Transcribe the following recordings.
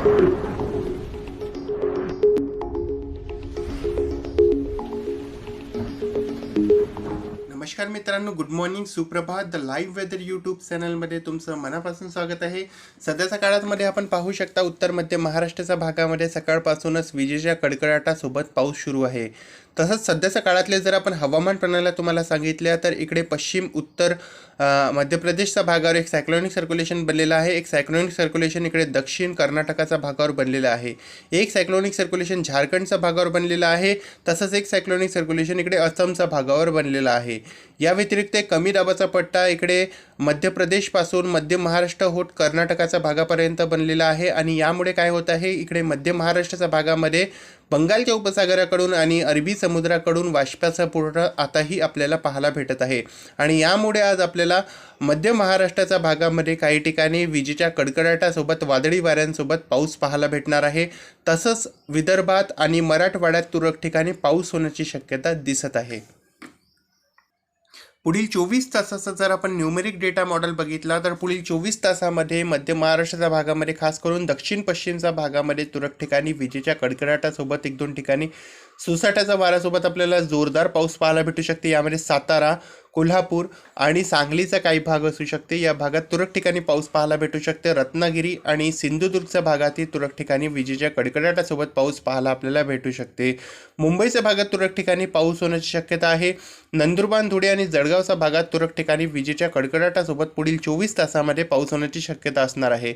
नमस्कार मित्रांनो good morning सुप्रभात द लाईव्ह वेदर यूट्यूब चॅनलमध्ये तुमचं मनापासून स्वागत आहे. सध्याच्या काळामध्ये आपण पाहू शकता उत्तर मध्य महाराष्ट्राच्या भागामध्ये सकाळपासूनच विजेच्या कडकडाटासोबत पाऊस सुरू आहे. तसंच सध्याच्या काळातले जर आपण हवामान प्रणाल्या तुम्हाला सांगितल्या तर इकडे पश्चिम उत्तर मध्य प्रदेशच्या भागावर एक सायक्लॉनिक सर्क्युलेशन बनलेलं आहे. एक सायक्लॉनिक सर्क्युलेशन इकडे दक्षिण कर्नाटकाच्या भागावर बनलेलं आहे. एक सायक्लॉनिक सर्क्युलेशन झारखंडच्या भागावर बनलेलं आहे. तसंच एक सायक्लॉनिक सर्क्युलेशन इकडे असमच्या भागावर बनलेलं आहे. या व्यतिरिक्त एक कमी दाबाचा पट्टा इकडे मध्य प्रदेशपासून मध्य महाराष्ट्र होत कर्नाटकाच्या भागापर्यंत बनलेला आहे. आणि यामुळे काय होत आहे? इकडे मध्य महाराष्ट्राच्या भागामध्ये बंगालच्या उपसागराकडून आणि अरबी समुद्राकडून वाष्पाचा पुरवठा आताही आपल्याला पाहायला भेटत आहे. आणि यामुळे आज आपल्याला मध्य महाराष्ट्राच्या भागामध्ये काही ठिकाणी विजेच्या कडकडाटासोबत वादळी वाऱ्यांसोबत पाऊस पाहायला भेटणार आहे. तसंच विदर्भात आणि मराठवाड्यात तुरळक ठिकाणी पाऊस होण्याची शक्यता दिसत आहे. पुढील चोवीस तासाचा जर आपण न्यूमेरिक डेटा मॉडेल बघितला तर पुढील चोवीस तासामध्ये मध्य महाराष्ट्राच्या भागामध्ये खास करून दक्षिण पश्चिमच्या भागामध्ये तुरळक ठिकाणी विजेच्या कडकडाटासोबत एक दोन ठिकाणी सुसाट्याच्या वाऱ्यासोबत आपल्याला जोरदार पाऊस पाहायला भेटू शकते. यामध्ये सातारा कोल्हापूर आणि सांगलीचा काही भाग असू शकते. या भागात तुरळक ठिकाणी पाऊस पाहायला भेटू शकते. रत्नागिरी आणि सिंधुदुर्गच्या भागातही तुरळक ठिकाणी विजेच्या कडकडाटासोबत पाऊस पाहायला आपल्याला भेटू शकते. मुंबईच्या भागात तुरळक ठिकाणी पाऊस होण्याची शक्यता आहे. नंदुरबार धुळे आणि जळगावच्या भागात तुरळक ठिकाणी विजेच्या कडकडाटासोबत पुढील चोवीस तासामध्ये पाऊस होण्याची शक्यता असणार आहे.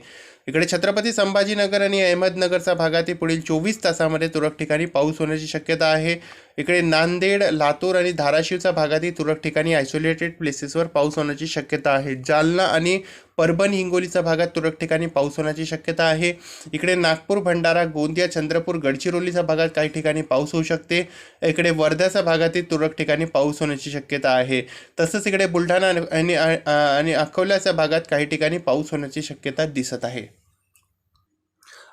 इकडे छत्रपती संभाजीनगर आणि अहमदनगरच्या भागातही पुढील चोवीस तासामध्ये तुरळक ठिकाणी पाऊस होण्याची शक्यता आहे. इकडे नांदेड लातूर आणि धाराशिवच्या भागातही तुरळक ठिकाणी आयसोलेटेड प्लेसेसवर पाऊस होण्याची शक्यता आहे. जालना आणि परभणी हिंगोलीच्या भागात तुरळक ठिकाणी पाऊस होण्याची शक्यता आहे. इकडे नागपूर भंडारा गोंदिया चंद्रपूर गडचिरोलीच्या भागात काही ठिकाणी पाऊस होऊ शकते. इकडे वर्ध्याच्या भागातही तुरळक ठिकाणी पाऊस होण्याची शक्यता आहे. तसंच इकडे बुलढाणा आणि आणि अकोल्याच्या भागात काही ठिकाणी पाऊस होण्याची शक्यता दिसत आहे.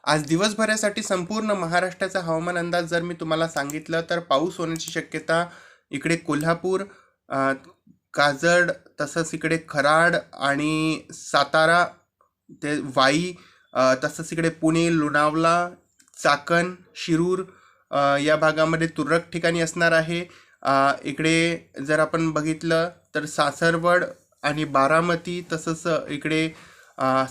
आज दिवसभरासाठी संपूर्ण महाराष्ट्राचा हवामान अंदाज जर मी तुम्हाला सांगितलं तर पाऊस होण्याची शक्यता इकडे कोल्हापूर काजड तसंच इकडे खराड आणि सातारा ते वाई तसंच इकडे पुणे लोणावला चाकण शिरूर या भागामध्ये तुरळक ठिकाणी असणार आहे. इकडे जर आपण बघितलं तर सासरवड आणि बारामती तसंच इकडे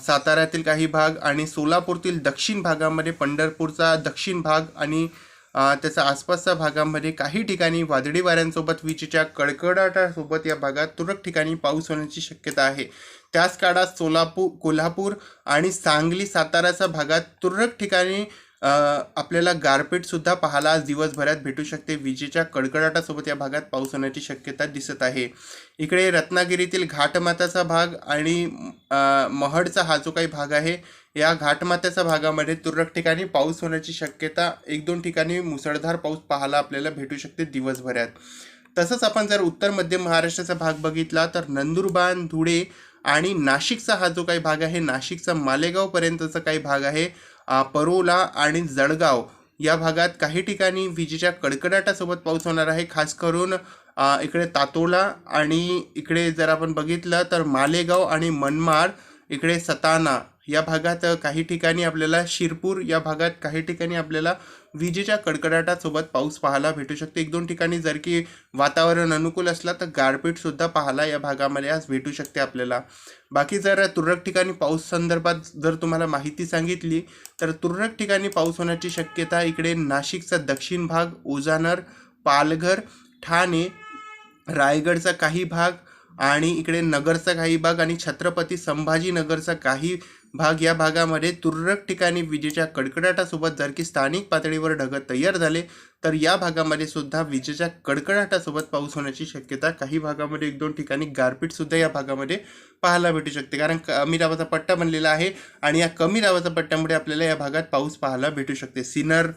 साताऱ्यातील काही भाग आणि सोलापूरतील दक्षिण भागामध्ये पंढरपूरचा दक्षिण भाग आणि त्याचा त्याच्या आसपासच्या भागामध्ये काही ठिकाणी वादळी वाऱ्यांसोबत विजेच्या कडकडाटासोबत या भागात तुरळक ठिकाणी पाऊस होण्याची शक्यता आहे. त्याच काळात सोलापूर कोल्हापूर आणि सांगली साताऱ्याच्या भागात तुरळक ठिकाणी आपल्याला गारपीटसुद्धा पाहायला आज दिवसभरात भेटू शकते. विजेच्या कडकडाटासोबत या भागात पाऊस होण्याची शक्यता दिसत आहे. इकडे रत्नागिरीतील घाटमाताचा भाग आणि महडचा हा जो काही भाग आहे या घाटमात्याच्या भागामध्ये तुरळक ठिकाणी पाऊस होण्याची शक्यता एक दोन ठिकाणी मुसळधार पाऊस पाहायला आपल्याला भेटू शकते दिवसभरात. तसंच आपण जर उत्तर मध्य महाराष्ट्राचा भाग बघितला तर नंदुरबार धुळे आणि नाशिकचा हा जो काही भाग आहे नाशिकचा मालेगावपर्यंतचा काही भाग आहे परोला आणि जळगाव या भागात काही ठिकाणी विजेच्या कडकडाटासोबत पाऊस होणार आहे. खास करून इकडे तातोला आणि इकडे जर आपण बघितलं तर मालेगाव आणि मनमाड इकडे सताना या भागात काही ठिकाणी आपल्याला शिरपूर या भागात काही ठिकाणी आपल्याला विजेच्या कडकडाटासोबत पाऊस पाहायला भेटू शकते. एक दोन ठिकाणी जर की वातावरण अनुकूल असला तर गारपीटसुद्धा पाहायला या भागामध्ये आज भेटू शकते आपल्याला. बाकी जर तुरळक ठिकाणी पाऊस संदर्भात जर तुम्हाला माहिती सांगितली तर तुरळक ठिकाणी पाऊस होण्याची शक्यता इकडे नाशिकचा दक्षिण भाग ओजानर पालघर ठाणे रायगडचा काही भाग आणि इकडे नगरचा काही भाग आणि छत्रपती संभाजीनगरचा काही भाग या भागामध्ये तुरळक ठिकाणी विजेच्या कडकडाटासोबत जर की स्थानिक पातळीवर ढगं तयार झाले. तर या भागामध्ये सुद्धा विजेच्या कडकडाटासोबत पाऊस होण्याची शक्यता काही भागामध्ये एक दोन ठिकाणी गारपीटसुद्धा या भागामध्ये पाहायला भेटू शकते. कारण कमी दाबाचा पट्टा बनलेला आहे आणि या कमी दाबाच्या पट्ट्यामुळे आपल्याला या भागात पाऊस पाहायला भेटू शकते. सिनर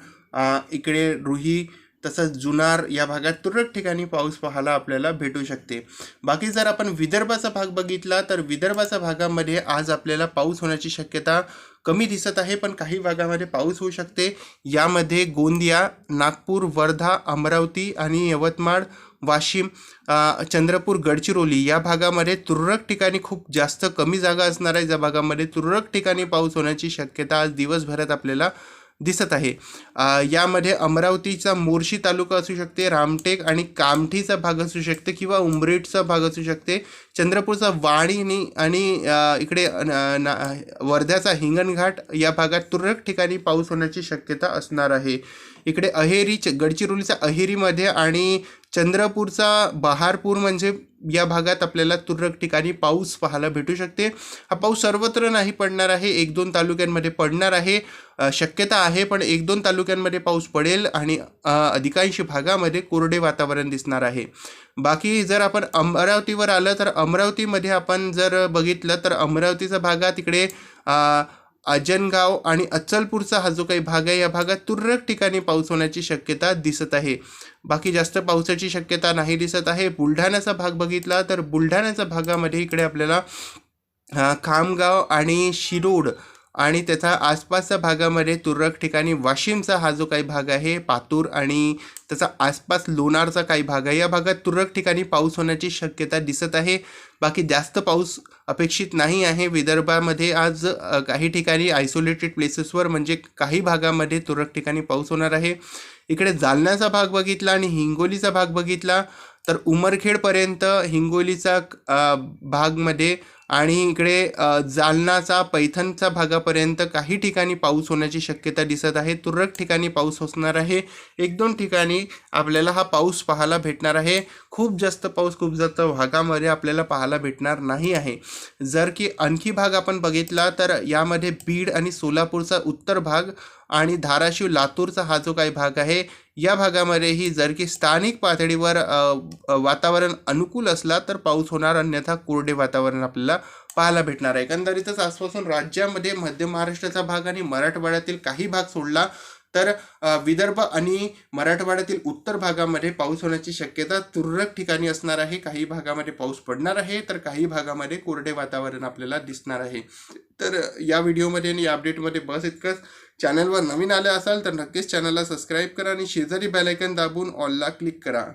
इकडे रुही तसंच जुनार या भागात तुरळक ठिकाणी पाऊस पाहायला आपल्याला भेटू शकते. बाकी जर आपण विदर्भाचा भाग बघितला तर विदर्भाच्या भागामध्ये आज आपल्याला पाऊस होण्याची शक्यता कमी दिसत आहे पण काही भागामध्ये पाऊस होऊ शकते. यामध्ये गोंदिया नागपूर वर्धा अमरावती आणि यवतमाळ वाशिम चंद्रपूर गडचिरोली या भागामध्ये तुरळक ठिकाणी खूप जास्त कमी जागा असणार आहे. ज्या भागामध्ये तुरळक ठिकाणी पाऊस होण्याची शक्यता आज दिवसभरात आपल्याला दिसत आहे. यामध्ये अमरावतीचा मोर्शी तालुका असू शकते रामटेक आणि कामठीचा भाग असू शकते किंवा उमरेडचा भाग असू शकते. चंद्रपूरचा वाणी आणि- इकडे न- वर्ध्याचा हिंगणघाट या भागात तुरळक ठिकाणी पाऊस होण्याची शक्यता असणार आहे. इकडे अहेरी च- गडचिरोलीचा अहेरीमध्ये आणि चंद्रपूरचा बहारपूर म्हणजे या भागात आपल्याला तुरळक ठिकाणी पाऊस पाहायला भेटू शकते. हा पाऊस सर्वत्र नाही पडणार आहे एक दोन तालुक्यांमध्ये पडणार आहे. शक्यता आहे पण एक दोन तालुक्यांमध्ये पाऊस पडेल आणि अधिकांश भागामध्ये कोरडे वातावरण दिसणार आहे. बाकी जर आपण अमरावतीवर आलं तर अमरावतीमध्ये आपण जर बघितलं तर अमरावतीचा भागात तिकडे अजनगाव आणि अचलपूरचा हा जो काही भाग आहे या भागात तुरळक ठिकाणी पाऊस होण्याची शक्यता दिसत आहे. बाकी जास्त पावसाची शक्यता नाही दिसत आहे. बुलढाण्याचा भाग बघितला तर बुलढाण्याच्या भागामध्ये इकडे आपल्याला खामगाव आणि शिरोड आणि त्याचा आसपासच्या भागामध्ये तुरळक ठिकाणी वाशिमचा हा जो काही भाग आहे पातूर आणि त्याचा आसपास लोणारचा काही भाग आहे या भागात तुरळक ठिकाणी पाऊस होण्याची शक्यता दिसत आहे. बाकी जास्त पाऊस अपेक्षित नाही आहे. विदर्भामध्ये आज काही ठिकाणी आयसोलेटेड प्लेसेसवर म्हणजे काही भागामध्ये तुरळक ठिकाणी पाऊस होणार आहे. इकडे जालन्याचा भाग बघितला आणि हिंगोलीचा भाग बघितला तर उमरखेडपर्यंत हिंगोलीचा भागमध्ये आणि इकडे जालनाचा पैठणचा भागापर्यंत काही ठिकाणी पाऊस होण्याची शक्यता दिसत आहे. तुरळक ठिकाणी पाऊस असणार आहे. एक दोन ठिकाणी आपल्याला हा पाऊस पाहायला भेटणार आहे. खूप जास्त पाऊस खूप जास्त भागामध्ये आपल्याला पाहायला भेटणार नाही आहे. जर की आणखी भाग आपण बघितला तर यामध्ये बीड आणि सोलापूरचा उत्तर भाग आणि धाराशिव लातूरचा हा जो काही भाग आहे या भागामध्येही जर की स्थानिक पातळीवर वातावरण अनुकूल असला तर पाऊस होणार अन्यथा कोरडे वातावरण आपल्याला पाहायला भेटणार आहे. एकंदरीतच आजपासून राज्यामध्ये मध्य महाराष्ट्राचा भाग आणि मराठवाड्यातील काही भाग सोडला तर विदर्भ आणि मराठवाड्यातील उत्तर भागामध्ये पाऊस होण्याची शक्यता तुरळक ठिकाणी असणार आहे. काही भागामध्ये पाऊस पडणार आहे तर काही भागामध्ये कोरडे वातावरण आपल्याला दिसणार आहे. तर या व्हिडिओमध्ये आणि या अपडेटमध्ये बस इतकंच. चॅनलवर नवीन आले असाल तर नक्कीच चॅनलला सबस्क्राईब करा आणि शेजारी बेलायकन दाबून ऑलला क्लिक करा.